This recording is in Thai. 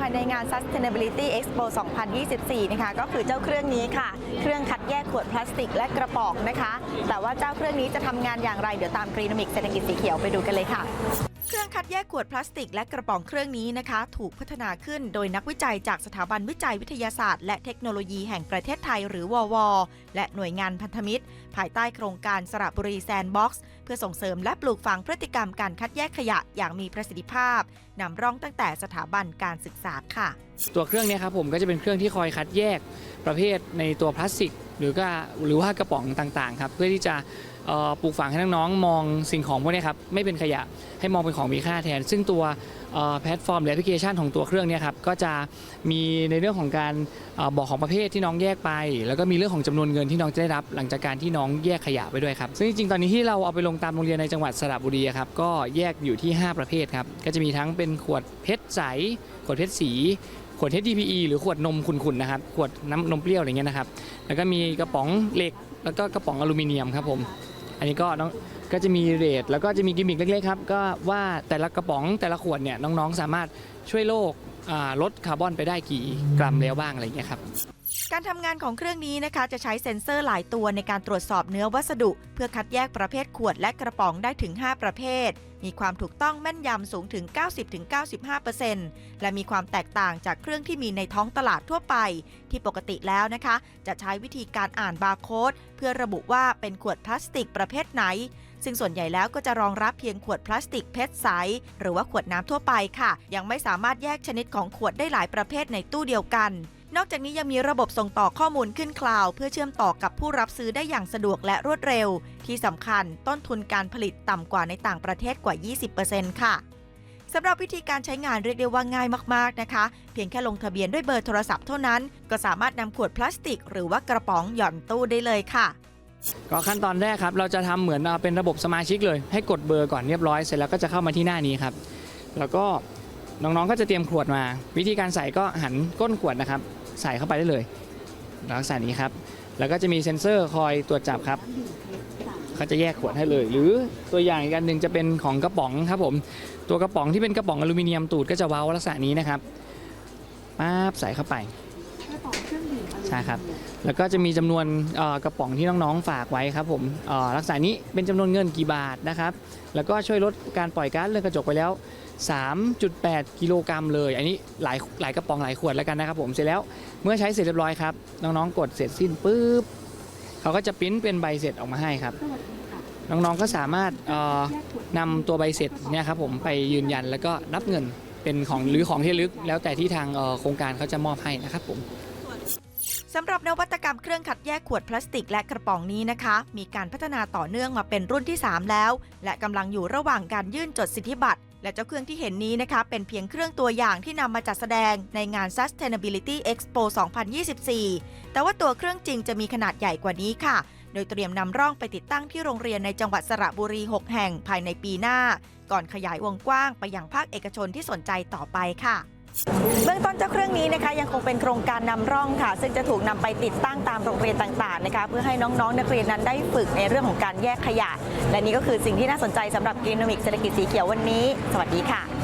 ภายในงาน Sustainability Expo 2024 นะคะ ก็คือเจ้าเครื่องนี้ค่ะ เครื่องคัดแยกขวดพลาสติกและกระป๋องนะคะ แต่ว่าเจ้าเครื่องนี้จะทำงานอย่างไร เดี๋ยวตามกรีนมิกเศรษฐกิจสีเขียวไปดูกันเลยค่ะ เครื่องคัดแยกขวดพลาสติกและกระป๋องเครื่องนี้นะคะ ถูกพัฒนาขึ้นโดยนักวิจัยจากสถาบันวิจัยวิทยาศาสตร์ และเทคโนโลยีแห่งประเทศไทยหรือววและหน่วยงานพันธมิตร ภายใต้โครงการสระบุรีแซนด์บ็อกซ์เพื่อส่งเสริมและปลูกฝังพฤติกรรมการคัดแยกขยะอย่างมีประสิทธิภาพนำร่องตั้งแต่สถาบันการศึกษาค่ะ ตัวเครื่องเนี้ครับผมก็จะเป็นเครื่องที่คอยคัดแยกประเภทในตัวพลาสติก หรือก็หรือว่ากระป๋องต่างๆครับเพื่อที่จะ เอ่อปลูกฝังให้น้องๆมองสิ่งของพวกนี้ครับไม่เป็นขยะให้มองเป็นของมีค่าแทน ซึ่งตัวแพลตฟอร์มหรือแอปพลิเคชันของตัวเครื่องเนี้ครับก็จะมีในเรื่องของการเออบอกของประเภทที่น้องแยกไป แล้วก็มีเรื่องของจำนวนเงินที่น้องจะได้รับ หลังจากการที่น้องแยกขยะไปด้วยครับซึ่งจริงๆตอนนี้ที่เราเอาไปลงตามโรงเรียนในจังหวัดสระบุรีอะครับก็แยกอยู่ที่ 5 ประเภทครับก็จะมีทั้งเป็นขวดเพชรใส ขวดเพชรสี ขวด HDPE หรือขวดนมขุ่นๆนะครับ ขวดน้ำนมเปรี้ยวอะไรเงี้ยนะครับ แล้วก็มีกระป๋องเหล็ก แล้วก็กระป๋องอลูมิเนียมครับผม อันนี้ก็น้องก็จะมีเรทแล้วก็จะมีกิมมิคเล็กๆครับก็ว่าแต่ละกระป๋องแต่ละขวดเนี่ยน้องๆสามารถช่วยโลกอ่าลดคาร์บอนไปได้กี่กรัมแล้วบ้างอะไรเงี้ยครับ การทำงานของเครื่องนี้นะคะ จะใช้เซ็นเซอร์หลายตัวในการตรวจสอบเนื้อวัสดุ เพื่อคัดแยกประเภทขวดและกระป๋องได้ถึง 5 ประเภท มีความถูกต้องแม่นยำสูงถึง 90-95%และมีความแตกต่างจากเครื่องที่มีในท้องตลาดทั่วไป ที่ปกติแล้วนะคะ จะใช้วิธีการอ่านบาร์โค้ดเพื่อระบุว่าเป็นขวดพลาสติกประเภทไหน ซึ่งส่วนใหญ่แล้วก็จะรองรับเพียงขวดพลาสติกเพชรใส หรือว่าขวดน้ำทั่วไปค่ะ ยังไม่สามารถแยกชนิดของขวดได้หลายประเภทในตู้เดียวกัน นอกจากนี้ยังมีระบบส่งต่อข้อมูลขึ้นคลาวเพื่อเชื่อมต่อกับผู้รับซื้อได้อย่างสะดวกและรวดเร็ว ที่สำคัญต้นทุนการผลิตต่ำกว่าในต่างประเทศกว่า 20%ค่ะสำหรับวิธีการใช้งานเรียกได้ว่าง่ายมาก ๆ นะคะ เพียงแค่ลงทะเบียนด้วยเบอร์โทรศัพท์เท่านั้น ก็สามารถนำขวดพลาสติก หรือว่ากระป๋องหย่อนตู้ได้เลยค่ะก็ขั้นตอนแรกครับ เราจะทำเหมือนเป็นระบบสมาชิกเลย ให้กดเบอร์ก่อนเรียบร้อยเสร็จแล้วก็จะเข้ามาที่หน้านี้ครับ แล้วก็ น้องๆ ก็จะเตรียมขวดมา วิธีการใส่ก็หันก้นขวดนะครับ ใส่เข้าไปได้เลยลักษณะนี้ครับ แล้วก็จะมีเซ็นเซอร์คอยตรวจจับครับเขาจะแยกขวดให้เลย หรือตัวอย่างอีกอันหนึ่งจะเป็นของกระป๋องครับผม ตัวกระป๋องที่เป็นกระป๋องอลูมิเนียมตูดก็จะเว้าลักษณะนี้นะครับป๊าบใส่เข้าไปใช่ครับ แล้วก็จะมีจำนวนกระป๋องที่น้องๆฝากไว้ครับผมเอ่อลักษณะนี้เป็นจำนวนเงินกี่บาทนะครับ แล้วก็ช่วยลดการปล่อยก๊าซเรือนกระจกไปแล้ว 3.8 กิโลกรัมเลย อันนี้หลายหลายกระป๋องหลายขวดแล้วกันนะครับผมเสร็จแล้วเมื่อใช้เสร็จเรียบร้อยครับ น้องๆกดเสร็จสิ้นปุ๊บเขาก็จะปริ้นเป็นใบเสร็จออกมาให้ครับ น้องๆก็สามารถเอ่อนำตัวใบเสร็จเนี่ยครับผมไปยืนยันแล้วก็รับเงินเป็นของหรือของที่ระลึกแล้วแต่ที่ทางโครงการเขาจะมอบให้นะครับผม สำหรับนวัตกรรมเครื่องคัดแยกขวดพลาสติกและกระป๋องนี้นะคะ มีการพัฒนาต่อเนื่องมาเป็นรุ่นที่ 3 แล้ว และกำลังอยู่ระหว่างการยื่นจดสิทธิบัตรและเจ้าเครื่องที่เห็นนี้นะคะ เป็นเพียงเครื่องตัวอย่างที่นำมาจัดแสดงในงาน Sustainability Expo 2024 แต่ว่าตัวเครื่องจริงจะมีขนาดใหญ่กว่านี้ค่ะ โดยเตรียมนำร่องไปติดตั้งที่โรงเรียนในจังหวัดสระบุรี 6 แห่งภายในปีหน้า ก่อนขยายวงกว้างไปยังภาคเอกชนที่สนใจต่อไปค่ะ เบื้องต้นเจ้าเครื่องนี้นะคะยังคงเป็นโครงการนำร่องค่ะ ซึ่งจะถูกนำไปติดตั้งตามโรงเรียนต่างๆนะคะเพื่อให้น้องๆ นักเรียนนั้นได้ฝึกในเรื่องของการแยกขยะ และนี่ก็คือสิ่งที่น่าสนใจสำหรับกรีนมิกเศรษฐกิจสีเขียววันนี้ สวัสดีค่ะ